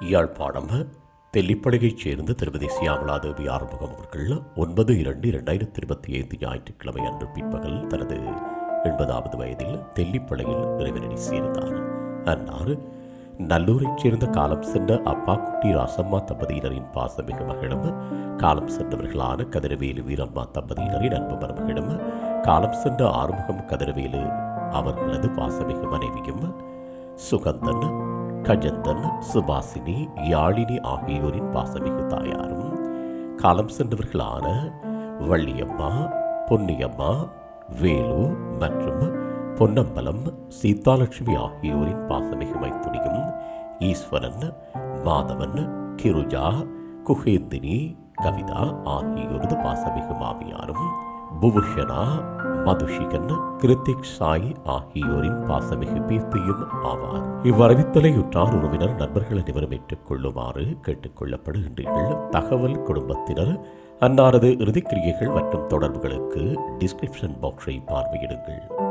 யாழ்ப்பாணம் தெல்லிப்படையைச் சேர்ந்த திருமதி சியாமலாதேவி ஆறுமுகம் அவர்கள் ஒன்பது இரண்டு இரண்டாயிரத்தி இருபத்தி ஐந்து ஞாயிற்றுக்கிழமை அன்று பிற்பகல் தனது எண்பதாவது வயதில் தெல்லிப்படையில் இறைவனடி சேர்ந்தார். அன்னார் நல்லூரைச் சேர்ந்த காலம் சென்ற அப்பா குட்டி ராசம்மா தம்பதியினரின் பாசமிகு மகளும் காலம் சென்றவர்களான கதிரவேலு வீரம்மா தம்பதியினரின் அன்பு மருமகளும். காலம் சென்ற ஆறுமுகம் கதிரவேலு அவர்களது பாசமிகு மனைவியும். சுகந்தன் கஜந்தன் சுபாசினி யாழினி ஆகியோரின் பாசமிகு தாயாரும் காலம் சென்றவர்களான வள்ளியம்மா பொன்னியம்மா வேலு மற்றும் பொன்னம்பலம் சீதாலட்சுமி ஆகியோரின் பாசமிகு மைத்துனியும் ஈஸ்வரன் மாதவன் கிருஜா குஹேந்தினி கவிதா ஆகியோரது பாசமிகு மாமியாரும் புபுஷனா மதுஷிகன் கிருத்திக் சாயி ஆகியோரின் பாசமிகு பீர்த்தியும் ஆவார். இவ்வரவித்தலையுற்றார் உறவினர் நண்பர்கள் அனைவரும் ஏற்றுக்கொள்ளுமாறு கேட்டுக்கொள்ளப்படுகின்றீர்கள். தகவல் குடும்பத்தினர் அன்னாரது இறுதிக்கிரியைகள் மற்றும் தொடர்புகளுக்கு டிஸ்கிரிப்ஷன் பாக்ஸை பார்வையிடுங்கள்.